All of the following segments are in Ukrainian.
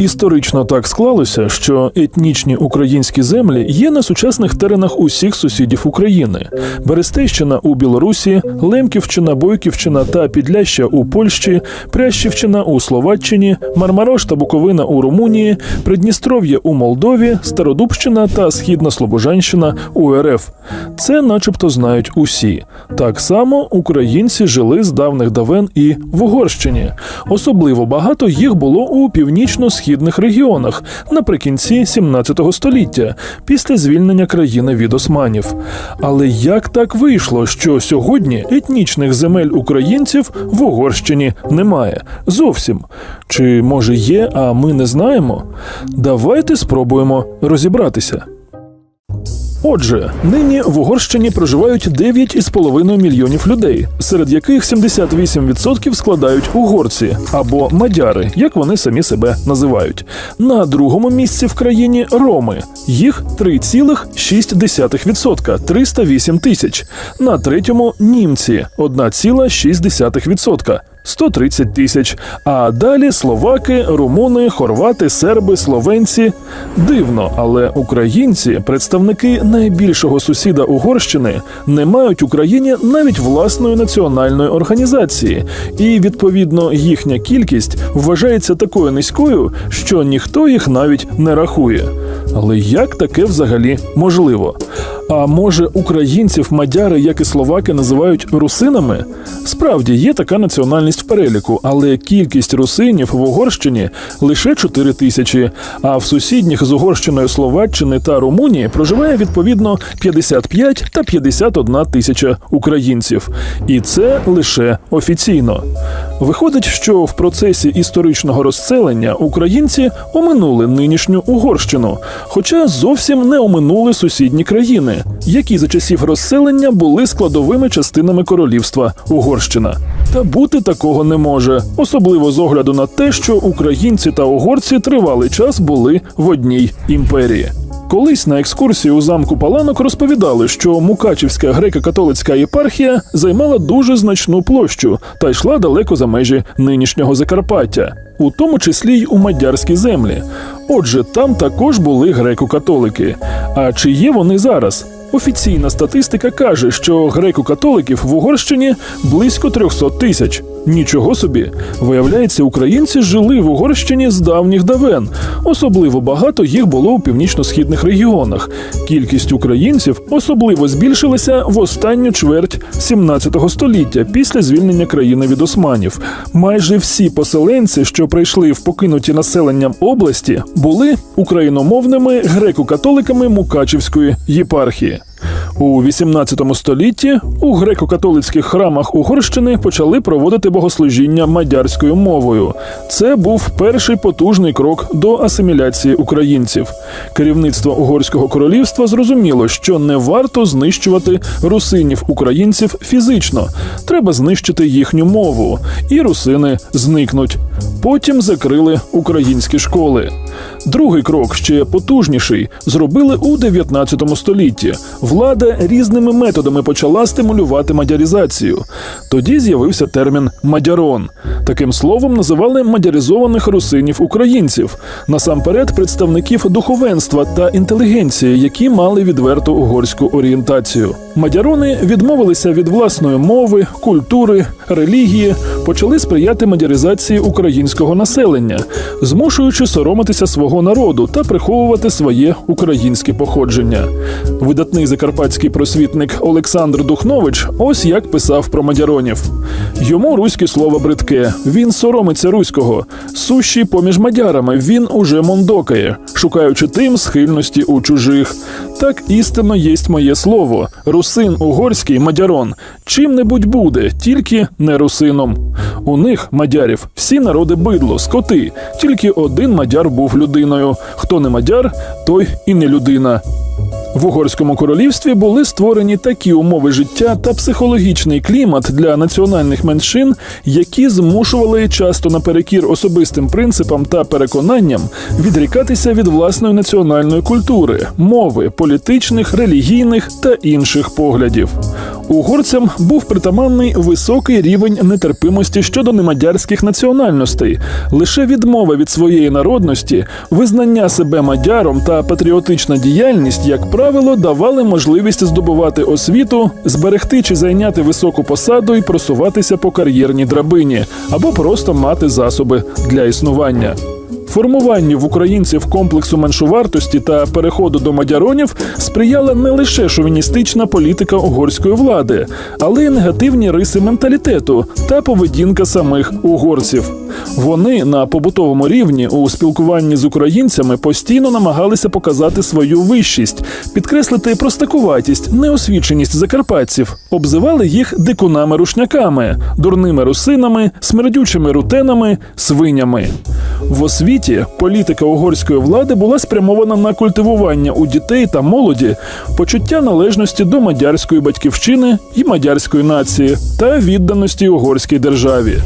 Історично так склалося, що етнічні українські землі є на сучасних теренах усіх сусідів України: Берестейщина у Білорусі, Лемківщина, Бойківщина та Підляща у Польщі, Прящівщина у Словаччині, Мармарош та Буковина у Румунії, Придністров'я у Молдові, Стародубщина та Східна Слобожанщина у РФ. Це, начебто, знають усі. Так само українці жили з давних давен і в Угорщині. Особливо багато їх було у північно-східних регіонах наприкінці 17 століття, після звільнення країни від османів. Але як так вийшло, що сьогодні етнічних земель українців в Угорщині немає? Зовсім. Чи може є, а ми не знаємо? Давайте спробуємо розібратися. Отже, нині в Угорщині проживають 9,5 мільйонів людей, серед яких 78% складають угорці або мадяри, як вони самі себе називають. На другому місці в країні роми. Їх 3,6% 308 тисяч. На третьому німці 1,6%. 130 тисяч. А далі словаки, румуни, хорвати, серби, словенці. Дивно, але українці, представники найбільшого сусіда Угорщини, не мають Україні навіть власної національної організації, і відповідно їхня кількість вважається такою низькою, що ніхто їх навіть не рахує. Але як таке взагалі можливо? А може українців мадяри, як і словаки, називають русинами? Справді є така національність в переліку, але кількість русинів в Угорщині лише 4 тисячі. А в сусідніх з Угорщиною Словаччини та Румунії проживає відповідно 55 та 51 тисяча українців. І це лише офіційно. Виходить, що в процесі історичного розселення українці оминули нинішню Угорщину, хоча зовсім не оминули сусідні країни, які за часів розселення були складовими частинами королівства Угорщина. Та бути такого не може, особливо з огляду на те, що українці та угорці тривалий час були в одній імперії. Колись на екскурсії у замку Паланок розповідали, що Мукачівська греко-католицька єпархія займала дуже значну площу та йшла далеко за межі нинішнього Закарпаття, у тому числі й у мадярські землі. Отже, там також були греко-католики. А чи є вони зараз? Офіційна статистика каже, що греко-католиків в Угорщині близько 300 тисяч. Нічого собі. Виявляється, українці жили в Угорщині з давніх давен. Особливо багато їх було у північно-східних регіонах. Кількість українців особливо збільшилася в останню чверть 17 століття після звільнення країни від османів. Майже всі поселенці, що прийшли в покинуті населенням області, були україномовними греко-католиками Мукачівської єпархії. У 18 столітті у греко-католицьких храмах Угорщини почали проводити богослужіння мадярською мовою. Це був перший потужний крок до асиміляції українців. Керівництво угорського королівства зрозуміло, що не варто знищувати русинів українців фізично. Треба знищити їхню мову, і русини зникнуть. Потім закрили українські школи. Другий крок, ще потужніший, зробили у 19 столітті. Влада різними методами почала стимулювати мадярізацію. Тоді з'явився термін мадярон. Таким словом називали мадяризованих русинів українців, насамперед представників духовенства та інтелігенції, які мали відверту угорську орієнтацію. Мадярони відмовилися від власної мови, культури, релігії, почали сприяти мадяризації українського населення, змушуючи соромитися свого народу та приховувати своє українське походження. Видатний закарпатський просвітник Олександр Духнович ось як писав про мадяронів: йому руське слово бридке, він соромиться руського, сущий поміж мадярами він уже мондокає, шукаючи тим схильності у чужих. Так істинно єсть моє слово. Русин угорський мадярон. Чим-небудь буде, тільки не русином. У них, мадярів, всі народи бидло, скоти. Тільки один мадяр був людиною. Хто не мадяр, той і не людина. В угорському королівстві були створені такі умови життя та психологічний клімат для національних меншин, які змушували часто наперекір особистим принципам та переконанням відрікатися від власної національної культури, мови, політичних, релігійних та інших поглядів. Угорцям був притаманний високий рівень нетерпимості щодо немадярських національностей. Лише відмова від своєї народності, визнання себе мадяром та патріотична діяльність, як правило, давали можливість здобувати освіту, зберегти чи зайняти високу посаду і просуватися по кар'єрній драбині, або просто мати засоби для існування. Формуванню в українців комплексу меншовартості та переходу до мадяронів сприяла не лише шовіністична політика угорської влади, але й негативні риси менталітету та поведінка самих угорців. Вони на побутовому рівні у спілкуванні з українцями постійно намагалися показати свою вищість, підкреслити простакуватість, неосвіченість закарпатців, обзивали їх дикунами-рушняками, дурними русинами, смердючими рутенами, свинями. В освіті політика угорської влади була спрямована на культивування у дітей та молоді почуття належності до мадярської батьківщини і мадярської нації та відданості угорській державі.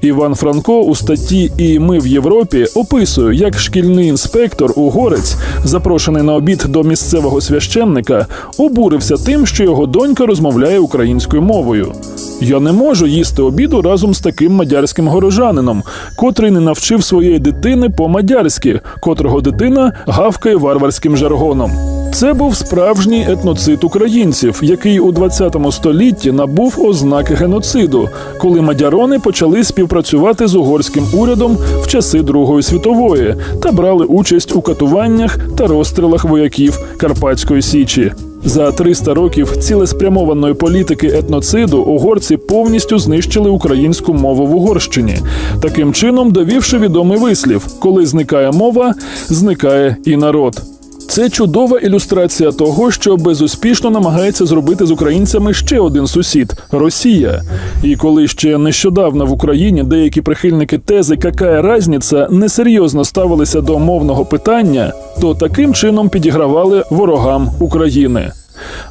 Іван Франко у статті І ми в Європі описує, як шкільний інспектор угорець, запрошений на обід до місцевого священника, обурився тим, що його донька розмовляє українською мовою. Я не можу їсти обіду разом з таким мадярським горожанином, котрий не навчив своєї дитини по-мадярськи, котрого дитина гавкає варварським жаргоном. Це був справжній етноцид українців, який у 20 столітті набув ознак геноциду, коли мадярони почали співпрацювати з угорським урядом в часи Другої світової та брали участь у катуваннях та розстрілах вояків Карпатської січі. За 300 років цілеспрямованої політики етноциду угорці повністю знищили українську мову в Угорщині, таким чином довівши відомий вислів: коли зникає мова, зникає і народ. Це чудова ілюстрація того, що безуспішно намагається зробити з українцями ще один сусід Росія. І коли ще нещодавно в Україні деякі прихильники тези «какая разниця» несерйозно ставилися до мовного питання, то таким чином підігравали ворогам України.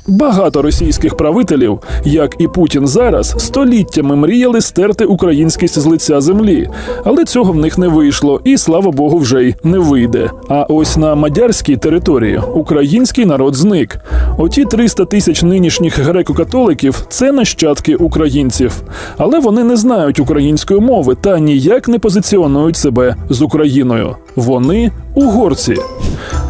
Багато російських правителів, як і Путін зараз, століттями мріяли стерти українськість з лиця землі, але цього в них не вийшло, і слава Богу, вже й не вийде. А ось на мадярській території український народ зник. Оті 300 тисяч нинішніх греко-католиків це нащадки українців, але вони не знають української мови та ніяк не позиціонують себе з Україною. Вони угорці.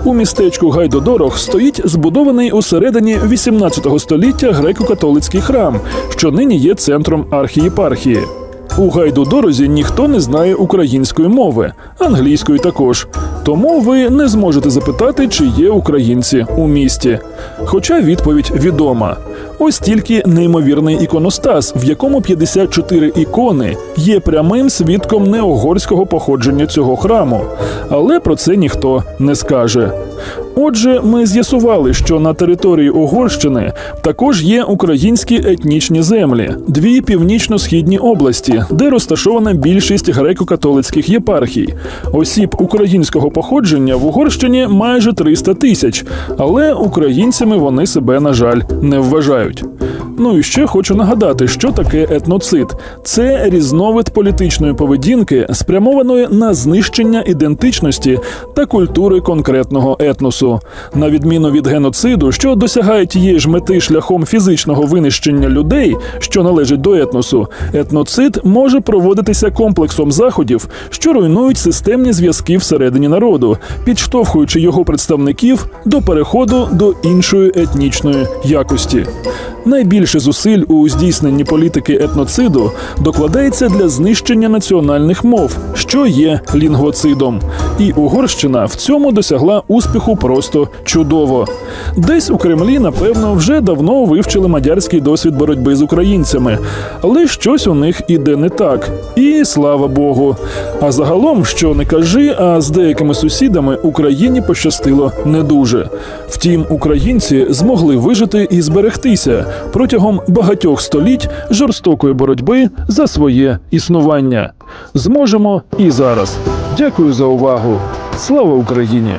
У містечку Гайдодорох стоїть збудований у середині 18 століття греко-католицький храм, що нині є центром архієпархії. У Гайдодорозі ніхто не знає української мови, англійської також. Тому ви не зможете запитати, чи є українці у місті. Хоча відповідь відома. Ось тільки неймовірний іконостас, в якому 54 ікони є прямим свідком неогорського походження цього храму. Але про це ніхто не скаже. Отже, ми з'ясували, що на території Угорщини також є українські етнічні землі, дві північно-східні області, де розташована більшість греко-католицьких єпархій. Осіб українського походження в Угорщині майже 300 тисяч, але українцями вони себе, на жаль, не вважають. Ну і ще хочу нагадати, що таке етноцид. Це різновид політичної поведінки, спрямованої на знищення ідентичності та культури конкретного етносу, на відміну від геноциду, що досягає тієї ж мети шляхом фізичного винищення людей, що належать до етносу. Етноцид може проводитися комплексом заходів, що руйнують системні зв'язки всередині народу, підштовхуючи його представників до переходу до іншої етнічної якості. Найбільше зусиль у здійсненні політики етноциду докладається для знищення національних мов, що є лінгвоцидом. І Угорщина в цьому досягла успіху просто чудово. Десь у Кремлі, напевно, вже давно вивчили мадярський досвід боротьби з українцями, але щось у них іде не так. І слава Богу. А загалом, що не кажи, а з деякими сусідами Україні пощастило не дуже. Втім, українці змогли вижити і зберегтися протягом багатьох століть жорстокої боротьби за своє існування. Зможемо і зараз. Дякую за увагу. Слава Україні!